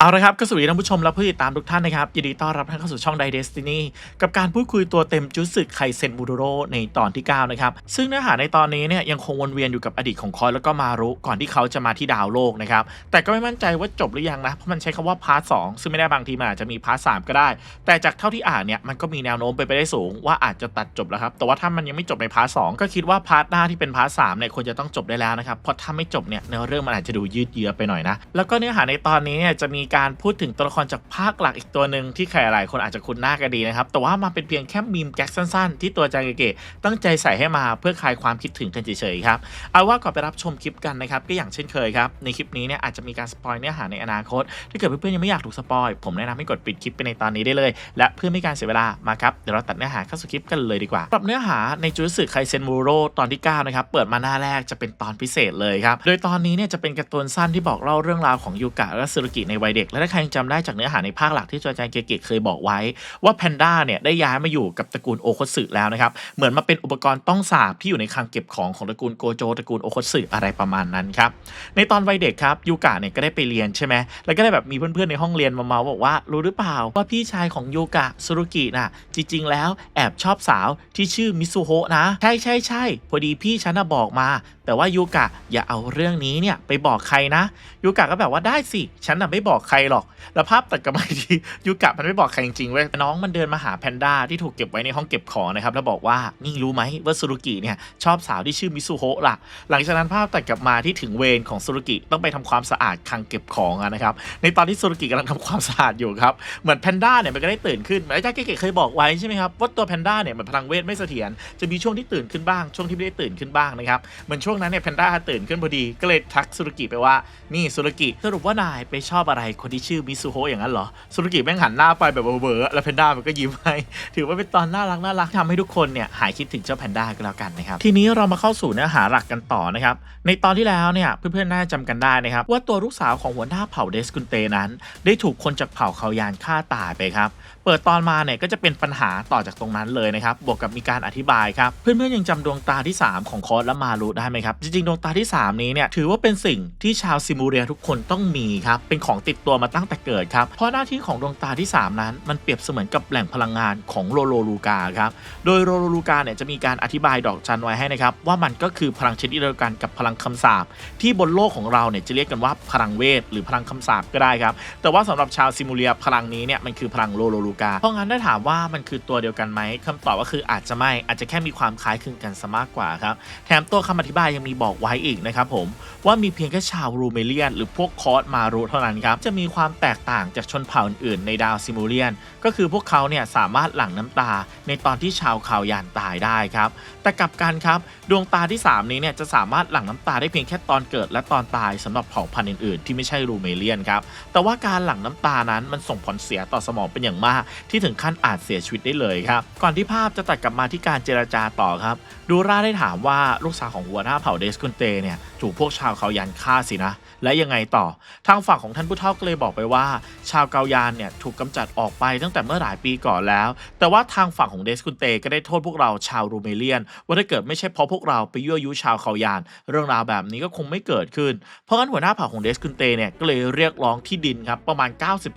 เอาละครับก็สวัสดีท่านผู้ชมและผู้ติดตามทุกท่านนะครับ ยินดีต้อนรับท่านเข้าสู่ช่อง d ด Destiny กับการพูดคุยตัวเต็มจุดสึกไคเซนบูโดโรในตอนที่ 9 นะครับ ซึ่งเนื้อหาในตอนนี้เนี่ยยังคงวนเวียนอยู่กับอดีตของคอยแล้วก็มารุก่อนที่เขาจะมาที่ดาวโลกนะครับ แต่ก็ไม่มั่นใจว่าจบหรือยังนะ เพราะมันใช้คำว่าพาร์ทสซึ่งไม่ได้บางทีมันอาจจะมีพาร์ทสก็ได้ แต่จากเท่าที่อ่านเนี่ยมันก็มีแนวโน้มไปไปได้สูงว่าอาจจะตัดจบแล้วครับแต่ว่าถ้ามันยังไม่จบในพาร์ทสก็คิดว่าพาร์ทหน้าที่เป็นพาร์ทสเนี่ยควรจะต้องจบได้แล้วนะครับเพราะถ้าไม่จบเนี่ยเนื้อเรื่องมันอาจจะดูยืดเยื้อไปหน่อยนะแล้วก็เนื้อหาในตอนนี้เนี่ยจะมีการพูดถึงตัวละครจากภาคหลักอีกตัวหนึ่งที่ใครหลายคนอาจจะคุ้นหน้ากันดีนะครับ แต่ว่ามาเป็นเพียงแค่มีมแก๊กสั้นๆ ที่ตัวจางเกะตั้งใจใส่ให้มาเพื่อคลายความคิดถึงกันเฉยๆครับเอาว่าก่อนไปรับชมคลิปกันนะครับก็อย่างเช่นเคยครับในคลิปนี้เนี่ยอาจจะมีการสปอยเนื้อหาในอนาคต ถ้าเกิดเพื่อนๆยังไม่อยากถูกสปอยผมแนะนำให้กดปิดคลิปไปในตอนนี้ได้เลย และเพื่อไม่การเสียเวลามาครับเดี๋ยวเราตัดเนื้อหาเข้าสู่คลิปกันเลยดีกว่าสำหรับเนื้อหาในจูสึไคเซนมูโรตอนที่9นะครับเปิดมาหน้าแรกจะเป็นตอนพิเศษเลยครับโดยตอนนี้เนี่ยจะเป็นการ์ตูนสั้นที่บอกเล่าเรื่องราวของยูกะและซึรุกิในวัยเด็ก และถ้าใครยังจำได้จากเนื้อหาในภาคหลักที่ตัวจางเกะเคยบอกไว้ ว่าแพนด้าเนี่ยได้ย้ายมาอยู่กับตระกูลโอโคสึแล้วนะครับ เหมือนมาเป็นอุปกรณ์ต้องสาบที่อยู่ในคลังเก็บของของตระกูลโกโจตระกูลโอโคสึอะไรประมาณนั้นครับในตอนวัยเด็กครับยูกะเนี่ยก็ได้ไปเรียนใช่ไหมแล้วก็ได้แบบมีเพื่อนๆในห้องเรียนมาเมาบอกว่ารู้หรือเปล่าว่าพี่ชายของยูกะซุรุกิน่ะจริงๆ แล้วแอบชอบสาวที่ชื่อมิซุโฮะนะใช่ใช่ใช่พอดีพี่ฉันน่ะบอกมา แต่ว่ายูกะอย่าเอาเรื่องนี้เนี่ยไปบอกใครนะยูกะก็แบบว่าได้สิฉันน่ะไม่บอกใครหรอก แล้วภาพตัดกลับมาอีกทียูกะมันไม่บอกใครจริงๆเว้ยน้องมันเดินมาหาแพนด้าที่ถูกเก็บไว้ในห้องเก็บของนะครับแล้วบอกว่านี่รู้ไหมว่าซุรุกิเนี่ยชอบสาวที่ชื่อมิซุโฮะล่ะ หลังจากนั้นภาพตัดกลับมาที่ถึงเวรของซุรุกิต้องไปทำความสะอาดคลังเก็บของนะครับในตอนที่ซุรุกิกำลังทำความสะอาดอยู่ครับเหมือนแพนด้าเนี่ยมันก็ได้ตื่นขึ้นเหมือนอาจารย์เก๋เคยบอกไว้ใช่ไหมครับว่าตัวแพนด้าเนี่ยมันพลังเวทไม่เสถียรจะมีช่วงที่ตื่นขึ้นบ้างช่วงที่ไม่ได้ตื่นขึ้นบ้างนะครับเหมือนช่วงนั้นเนี่ยแพนด้าตื่นขึ้นพอดีก็เลยทักซุรุกิไปว่านี่ซุรุกิสรุปว่านายไปชอบอะไรคนที่ชื่อมิซุโฮอย่างนั้นเหรอซุรุกิแม่งหันหน้าไปแบบเบอๆแล้วแพนด้ามันก็ยิ้มให้ ถือว่าเป็นตอนน่ารักน่ารักทำให้ทุกคนเนี่ยหายคิดถึงเจ้าแพนด้าก็แล้วกันนะครับ ทีนี้เรามาเข้าสู่เนื้อหาหลักกันต่อนะครับ ในตอนที่แล้วเนี่ยเพื่อนๆน่าจะจำกันได้นะครับ ว่าตัวลูกสาวของหัวหน้าเผ่าเดสกุนเตนั้น ได้ถูกคนจากเผ่าเขายานฆ่าตายไปครับเปิดตอนมาเนี่ยก็จะเป็นปัญหาต่อจากตรงนั้นเลยนะครับบวกกับมีการอธิบายครับเพื่อนๆยังจำดวงตาที่ 3 ของคอสและมารุได้ไหมครับจริงๆดวงตาที่ 3 นี้เนี่ยถือว่าเป็นสิ่งที่ชาวซิมูเรียทุกคนต้องมีครับเป็นของติดตัวมาตั้งแต่เกิดครับ เพราะหน้าที่ของดวงตาที่ 3 นั้น มันเปรียบเสมือนกับแหล่งพลังงานของโลโลลูกาครับ โดยโลโลลูกาเนี่ยจะมีการอธิบายดอกจันไว้ให้นะครับ ว่ามันก็คือพลังชนิดเดียวกันกับพลังคำสาปที่บนโลกของเราเนี่ยจะเรียกกันว่าพลังเวท หรือพลังคำสาปก็ได้ครับ แต่ว่าสำหรับชาวซิมูเลียพลังนี้เนี่ยมันคือพลังโลโลลูกา เพราะงั้นถ้าถามว่ามันคือตัวเดียวกันไหมคำตอบก็คืออาจจะไม่อาจจะแค่มีความคล้ายคลึงกันซะมากกว่าครับ แถมตัวคำอธิบายยังมีบอกไว้อีกนะครับผมว่ามีเพียงแค่ชาวรูเมเลียน หรือพวกคอสมารุเท่านั้นครับจะมีความแตกต่างจากชนเผ่าอื่นๆในดาวซิมูเลียน ก็คือพวกเขาเนี่ยสามารถหลั่งน้ำตาในตอนที่ชาวข่าวยานตายได้ครับ แต่กลับกันครับดวงตาที่ 3 นี้เนี่ยจะสามารถหลั่งน้ำตาได้เพียงแค่ตอนเกิดและตอนตายสำหรับเผ่าพันธุ์อื่นๆ ที่ไม่ใช่รูเมเลียนครับ แต่ว่าการหลั่งน้ำตานั้นมันส่งผลเสียต่อสมองเป็นอย่างมาก ที่ถึงขั้นอาจเสียชีวิตได้เลยครับ ก่อนที่ภาพจะตัดกลับมาที่การเจรจาต่อครับ ดูราได้ถามว่าลูกสาวของหัวหน้าเผ่าเดสกุนเตเนี่ยถูกพวกชาวเขายันฆ่าสินะ และยังไงต่อ ทางฝั่งของท่านผู้เฒ่าก็เลยบอกไปว่า ชาวเกายานเนี่ยถูกกำจัดออกไปตั้งแต่เมื่อหลายปีก่อนแล้ว แต่ว่าทางฝั่งของเดสกุนเตก็ได้โทษพวกเราชาวรูเมเลียน ว่าถ้าเกิดไม่ใช่เพราะพวกเราไปยั่วยุชาวเขายาน เรื่องราวแบบนี้ก็คงไม่เกิดขึ้น เพราะงั้นหัวหน้าเผ่าของเดสกุนเตเนี่ยก็เลยเรียกร้องที่ดินครับประมาณ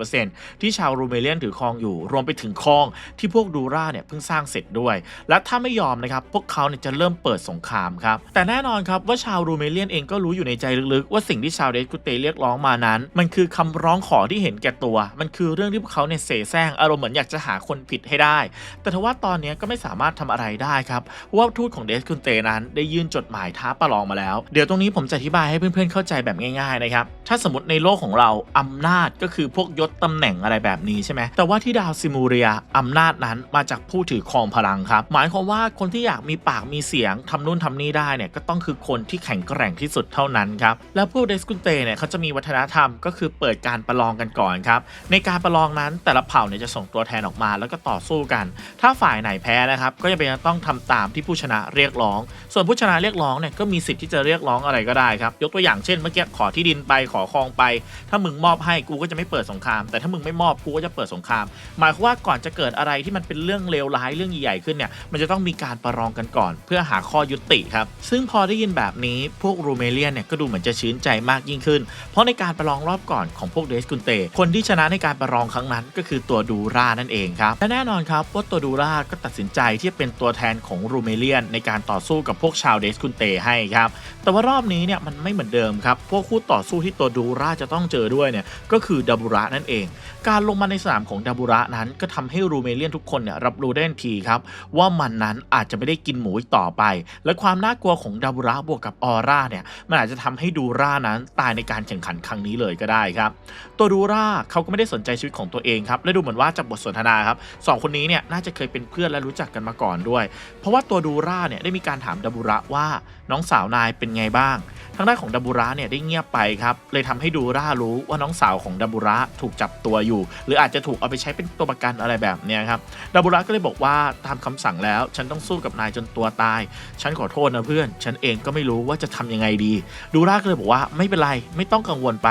90%ที่ชาวรูเมเลียนถือครองอยู่ รวมไปถึงคลองที่พวกดูราเนี่ยเพิ่งสร้างเสร็จด้วย และถ้าไม่ยอมนะครับพวกเขาเนี่ยจะเริ่มเปิดสงครามครับแต่แน่นอนครับว่าชาวรูเมเลียนเองก็รู้อยู่ในใจลึกๆ ว่าสิ่งที่ชาวเดสกุนเตเรียกร้องมานั้น มันคือคำร้องขอที่เห็นแก่ตัว มันคือเรื่องที่พวกเขาเนี่ยเสแสร้งอารมณ์เหมือนอยากจะหาคนผิดให้ได้ แต่ทว่าตอนนี้ก็ไม่สามารถทำอะไรได้ครับว่าทูตของเดสกุนเตนั้นได้ยื่นจดหมายท้าประลองมาแล้ว เดี๋ยวตรงนี้ผมจะอธิบายให้เพื่อนๆเข้าใจแบบง่ายๆนะครับถ้าสมมติในโลกของเราอำนาจก็คือพวกยศตำแหน่งอะไรแบบนี้ใช่ไหมแต่ว่าที่ดาวซิมูเรียอำนาจนั้นมาจากผู้ถือครองพลังครับ หมายความว่าคนที่อยากมีปากมีเสียงทำนู่นทำนี่ได้เนี่ยก็ต้องคือคนที่แข็งแกร่งที่สุดเท่านั้นครับแล้วพวกเดสกุนเตเนี่ยเขาจะมีวัฒนธรรมก็คือเปิดการประลองกันก่อนครับ ในการประลองนั้นแต่ละเผ่าเนี่ยจะส่งตัวแทนออกมา แล้วก็ต่อสู้กัน ถ้าฝ่ายไหนแพ้นะครับก็จะเป็นต้องทำตามที่ผู้ชนะเรียกร้อง ส่วนผู้ชนะเรียกร้องเนี่ยก็มีสิทธิ์ที่จะเรียกร้องอะไรก็ได้ครับ ยกตัวอย่างเช่นเมื่อกี้ขอที่ดินไปขอคลองไป ถ้ามึงมอบให้กูก็จะไม่เปิดสงคราม แต่ถ้ามึงไม่มอบกูก็จะเปิดสงคราม หมายความว่าก่อนจะเกิดอะไรที่มันเป็นเรื่องเลวร้ายเรื่องใหญ่ๆขึ้นเนี่ยมันจะต้องมีการประลองกันก่อน เพื่อหาข้อยุติครับ ซึ่งพอได้ยินแบบนี้พวกรูเมเลียนเนี่ยก็ดูเหมือนจะชื่นใจมากยิ่งขึ้น เพราะในการประลองรอบก่อนของพวกเดสกุนเต คนที่ชนะในการประลองครั้งนั้น ก็คือตัวดูรานั่นเองครับและแน่นอนครับว่าตัวดูราก็ตัดสินใจที่จะเป็นตัวแทนของรูเมเลียนในการต่อสู้กับพวกชาวเดสกุนเตให้ครับแต่ว่ารอบนี้เนี่ยมันไม่เหมือนเดิมครับพวกคู่ต่อสู้ที่ตัวดูราจะต้องเจอด้วยเนี่ยก็คือดับบุระนั่นเอง การลงมาในสนามของดับบุระนั้นก็ทำให้รูเมเลียนทุกคนเนี่ยรับรู้ได้ทันทีครับว่ามันนั้นอาจจะไม่ได้กินหมูอีกต่อไป และความน่ากลัวของดับบุระบวกกับออร่าเนี่ยมันอาจจะทำให้ดูร่านั้นตายในการแข่งขันครั้งนี้เลยก็ได้ครับตัวดูราเขาก็ไม่ได้สนใจชีวิตของตัวเองครับและดูเหมือนว่าจากบทสนทนาครับสองคนนี้เนี่ยน่าจะเคยเป็นเพื่อนและรู้จักกันมาก่อนด้วย เพราะว่าตัวดูราเนี่ยได้มีการถามดับบุระว่าน้องสาวนายเป็นไงบ้าง ทางด้านของดับบุระเนี่ยได้เงียบไปครับเลยทำให้ดูรารู้ว่าน้องสาวของดับบุระถูกจับตัวอยู่ หรืออาจจะถูกเอาไปใช้เป็นตัวประกันอะไรแบบเนี้ยครับดับบุระก็เลยบอกว่าตามคำสั่งแล้ว ฉันต้องสู้กับนายจนตัวตาย ฉันขอโทษนะเพื่อน ฉันเองก็ไม่รู้ว่าจะทำยังไงดี ดูราก็เลยบอกว่าไม่เป็นไรไม่ต้องกังวลไป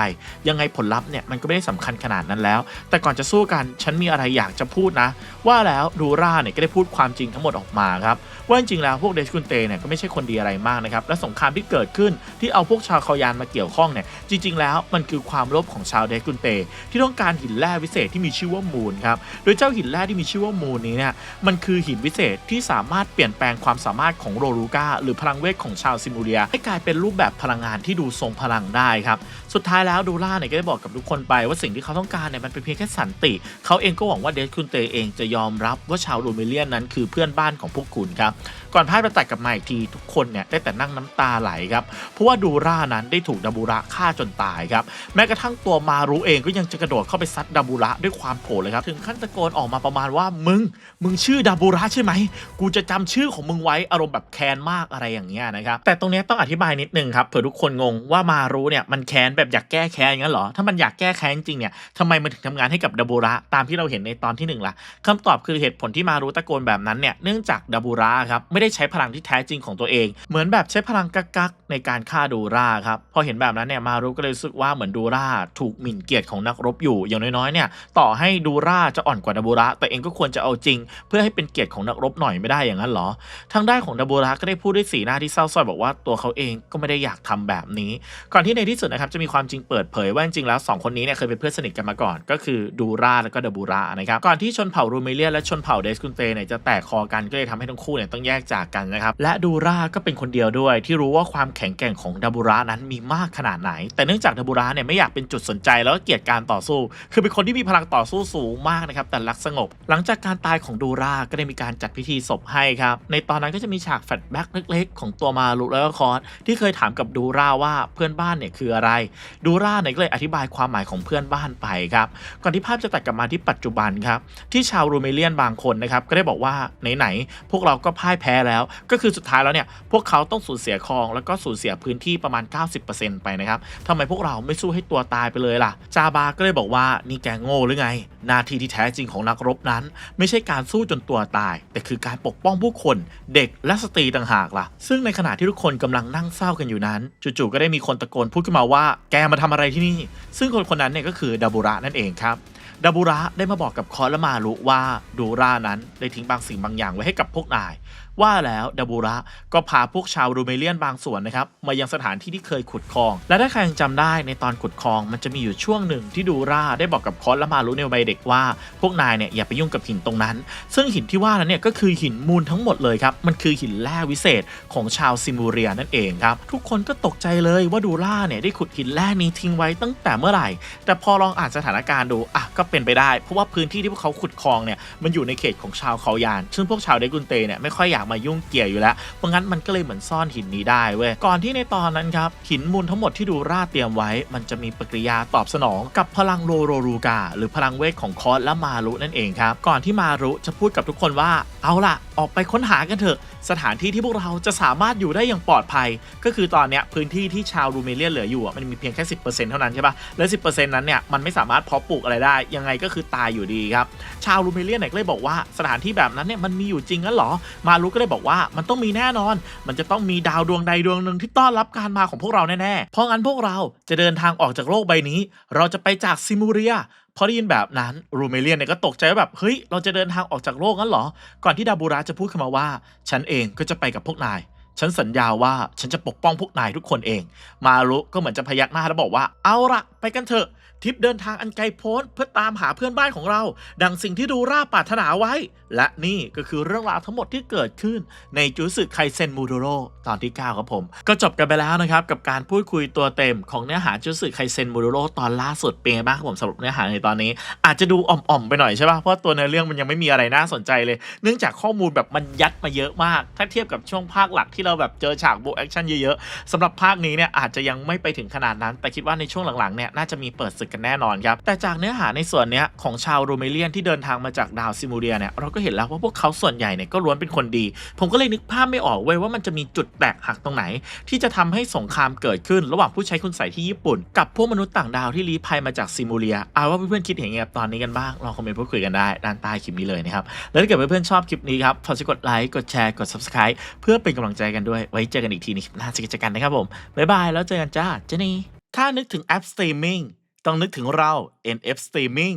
ยังไงผลลัพธ์เนี่ยมันก็ไม่ได้สำคัญขนาดนั้นแล้ว แต่ก่อนจะสู้กันฉันมีอะไรอยากจะพูดนะ ว่าแล้วดูราเนี่ยก็ได้พูดความจริงทั้งหมดออกมาครับว่าจริงๆแล้วพวกเดชกุนเตเนี่ยก็ไม่ใช่คนดีอะไรมากนะครับและสงครามที่เกิดขึ้นที่เอาพวกชาวคอยานมาเกี่ยวข้องเนี่ยจริง ๆ แล้วมันคือความโลภของชาวเดชกุนเต ที่ต้องการหินแร่วิเศษที่มีชื่อว่ามูลครับโดยเจ้าหินแร่ที่มีชื่อว่ามูลนี้เนี่ยมันคือหินวิเศษที่สามารถเปลี่ยนแปลงความสามารถของโรรูก้าหรือพลังเวทของชาวซิมูเรียให้กลายเป็นรูปแบบพลังงานที่ดูทรงพลังได้ครับสุดท้ายแล้วดูล่าเนี่ยก็ได้บอกกับทุกคนไปว่าสิ่งที่เขาต้องการเนี่ยมันเป็นเพียงแค่สันติ เขาเองก็หวังว่าเดชคุนเตเองจะยอมรับว่าชาวรูเมเลียนนั้นคือเพื่อนบ้านของพวกคุณครับ ก่อนพายไปตัดกับมาอีกทีทุกคนเนี่ยได้แต่นั่งน้ำตาไหลครับ เพราะว่าดูรานั้นได้ถูกดับบูระฆ่าจนตายครับ แม้กระทั่งตัวมารุเองก็ยังจะกระโดดเข้าไปซัดดับบูระด้วยความโกรธเลยครับ ถึงขั้นตะโกนออกมาประมาณว่ามึง มึงชื่อดับบูระใช่ไหม กูจะจำชื่อของมึงไว้อารมณ์แบบแค้นมากอะไรอย่างเงี้ยนะครับ แต่ตรงนี้ต้องอธิบายนิดนึงครับ เผื่อทุกคนงงว่ามารุเนี่ยมันแค้นแบบอยากแก้แค้นงั้นเหรอ ถ้ามันอยากแก้แค้นจริงเนี่ยทำไมมันถึงทำงานให้กับดับบูระตามที่เราเห็นในตอนที่หนึ่งล่ะคำตอบคือเหตุผลที่มารุตะโกนแบบนั้นเนี่ยเนื่องจากดับบูระครับไม่ได้ใช้พลังที่แท้จริงของตัวเอง เหมือนแบบใช้พลังกักกักๆในการฆ่าดูราครับพอเห็นแบบนั้นเนี่ยมารุก็เลยรู้สึกว่าเหมือนดูราถูกหมิ่นเกียรติของนักรบอยู่อย่างน้อยๆเนี่ยต่อให้ดูราจะอ่อนกว่าดับบูระแต่เองก็ควรจะเอาจริง เพื่อให้เป็นเกียรติของนักรบหน่อยไม่ได้อย่างนั้นเหรอ ทางด้านของดับบูระก็ได้พูดด้วยสีหน้าที่เศร้าส้อยบอกว่าตัวเขาเองก็ไม่ได้อยากทำแบบนี้ ก่อนที่ในที่สุดนะครับจะมีความจริงเปิดเผยว่าจริงๆแล้วสองคนนี้เนี่ยเคยเป็นเพื่อนสนิทกันมาก่อน ก็คือดูราแล้วก็ดับบูระนะครับก่อนที่ชนเผ่ารูเมเลียและชนเผ่าเดสกุนเตเนี่ยจะแตกคอกันก็เลยทำให้ทั้งคู่เนี่ยต้องแยกจากกันนะครับและดูราก็เป็นคนเดียวด้วย ที่รู้ว่าความแข็งแกร่งของดับบูระนั้นมีมากขนาดไหน แต่เนื่องจากดับบูระเนี่ยไม่อยากเป็นจุดสนใจแล้วก็เกลียดการต่อสู้ คือเป็นคนที่มีพลังต่อสู้สูงมากนะครับแต่รักสงบ หลังจากการตายของดูราก็ได้มีการจัดพิธีศพให้ครับในตอนนั้นก็จะมีฉากแฟลชแบ็กเล็ก ๆ ของตัวมารุแล้วก็คอสที่เคยถามกับดูราว่าเพื่อนบ้านเนี่ยคืออะไรดูราเนี่ยก็เลยอธิบายความหมายของเพื่อนบ้านไปครับ ก่อนที่ภาพจะตัดกลับมาที่ปัจจุบันครับ ที่ชาวรูเมเลียนบางคนนะครับ ก็ได้บอกว่าไหนๆพวกเราก็พ่ายแพ้แล้ว ก็คือสุดท้ายแล้วเนี่ยพวกเขาต้องสูญเสียคลอง แล้วก็สูญเสียพื้นที่ประมาณ 90%ไปนะครับทำไมพวกเราไม่สู้ให้ตัวตายไปเลยล่ะ จาบาก็เลยบอกว่านี่แกโง่หรือไง หน้าที่ที่แท้จริงของนักรบนั้น ไม่ใช่การสู้จนตัวตาย แต่คือการปกป้องผู้คน เด็กและสตรีต่างหากล่ะ ซึ่งในขณะที่ทุกคนกำลังนั่งเศร้ากันอยู่นั้น จู่ๆก็ได้มีคนตะโกนพูดขึ้นมาว่าแกมาทำอะไรที่นี่ ซึ่งคนคนนั้นเนี่ยก็คือดาบุระนั่นเองครับดาบุระได้มาบอกกับคอและมารุว่าดูรานั้นได้ทิ้งบางสิ่งบางอย่างไว้ให้กับพวกนาย ว่าแล้วดาบูระก็พาพวกชาวรูเมเลียนบางส่วนนะครับมายังสถานที่ที่เคยขุดคลอง และถ้าใครยังจำได้ในตอนขุดคลอง มันจะมีอยู่ช่วงหนึ่งที่ดูราได้บอกกับคอและมารุในวัยเด็กว่า พวกนายเนี่ยอย่าไปยุ่งกับหินตรงนั้น ซึ่งหินที่ว่านั้นเนี่ยก็คือหินมูลทั้งหมดเลยครับมันคือหินแร่วิเศษของชาวซิมูเรียนั่นเองครับทุกคนก็ตกใจเลยว่าดูราเนี่ยได้ขุดหินแร่นี้ทิ้งไว้ตั้งแต่เมื่อไหร่ แต่พอลองอ่านสถานการณ์ดูอะก็เป็นไปได้ เพราะว่าพื้นที่ที่พวกเขาขุดคลองเนี่ยมันอยู่ในเขตของชาวเขายาน ซึ่งพวกชาวเดกุนเตเนี่ยไม่ค่อยอยากมายุ่งเกี่ยวอยู่แล้ว เพราะงั้นมันก็เลยเหมือนซ่อนหินนี้ได้เว้ย ก่อนที่ในตอนนั้นครับหินมูลทั้งหมดที่ดูราเตรียมไว้ มันจะมีปฏิกิริยาตอบสนองกับพลังโลโรรูกาหรือพลังเวทของคอสและมารุนั่นเองครับ ก่อนที่มารุจะพูดกับทุกคนว่า เอาล่ะ ออกไปค้นหากันเถอะ สถานที่ที่พวกเราจะสามารถอยู่ได้อย่างปลอดภัย ก็คือตอนเนี้ยพื้นที่ที่ชาวรูเมเลียเหลืออยู่มันมีเพียงแค่10%เท่านั้นใช่ปะและ10%นั้นเนี่ยมันไม่สามารถเพาะปลูกอะไรได้ ยังไงก็คือตายอยู่ดีครับ ชาวรูเมเลียเนี่ยก็เลยบอกว่าสถานที่แบบนั้นเนี่ยมันมีอยู่จริงงั้นหรอ มารุก็เลยบอกว่ามันต้องมีแน่นอน มันจะต้องมีดาวดวงใดดวงหนึ่งที่ต้อนรับการมาของพวกเราแน่ๆเพราะงั้นพวกเราจะเดินทางออกจากโลกใบนี้ เราจะไปจากซิมูเรีย พอได้ยินแบบนั้นรูเมเลียนเนี่ยก็ตกใจว่าแบบเฮ้ยเราจะเดินทางออกจากโลกงั้นเหรอ ก่อนที่ดาบูระจะพูดขึ้นมาว่า ฉันเองก็จะไปกับพวกนาย ฉันสัญญาว่าฉันจะปกป้องพวกนายทุกคนเอง มารุก็เหมือนจะพยักหน้าแล้วบอกว่าเอาละไปกันเถอะ ทริปเดินทางอันไกลโพ้นเพื่อตามหาเพื่อนบ้านของเรา ดังสิ่งที่ดูร่าปรารถนาไว้ และนี่ก็คือเรื่องราวทั้งหมดที่เกิดขึ้น ในจูสึไคเซนมูโดโรตอนที่ 9 ครับผม ก็จบกันไปแล้วนะครับ กับการพูดคุยตัวเต็มของเนื้อหาจูสึไคเซนมูโดโรตอนล่าสุดเป็นไงบ้างครับผมสำหรับเนื้อหาในตอนนี้ อาจจะดูอ่อมๆไปหน่อยใช่ป่ะเพราะตัวเนื้อเรื่องมันยังไม่มีอะไรน่าสนใจเลย เนื่องจากข้อมูลแบบมันยัดมาเยอะมาก ถ้าเทียบกับช่วงภาคหลักที่เราแบบเจอฉากบูแอคชั่นเยอะๆสำหรับภาคนี้เนี่ยอาจจะยังไม่ไปถึงขนาดนั้น แต่คิดว่าในช่วงหลังๆเนี่ยน่าจะมีเปิดศึกกันแน่นอนครับ แต่จากเนื้อหาในส่วนเนี้ยของชาวโรเมเลียนที่เดินทางมาจากดาวซิมูเรียเนี่ยเราก็เห็นแล้วว่าพวกเขาส่วนใหญ่เนี่ยก็ล้วนเป็นคนดี ผมก็เลยนึกภาพไม่ออกเว้ยว่ามันจะมีจุดแตกหักตรงไหน ที่จะทำให้สงครามเกิดขึ้น ระหว่างผู้ใช้คุณใส่ที่ญี่ปุ่น กับพวกมนุษย์ต่างดาวที่ลี้ภัยมาจากซิมูเรียเอาว่าเพื่อนๆคิดเห็นยังไงกับตอนนี้กันบ้างลองคอมเมนต์พูดคุยกันได้ด้านใต้คลิปนี้เลยนะครับแล้วถ้าเกิดเพื่อนๆชอบคลิปนี้ครับฝากกดไลค์กดแชร์กด subscribe เพื่อเป็นกำลังใจกันด้วยไว้เจอกันอีกทีในคลิปหน้าจะกันกันนะครับผมบ๊ายบายแล้วเจอกันจ้าเจนี่ถ้านึกถึงแอป streaming ต้องนึกถึงเรา NF Streaming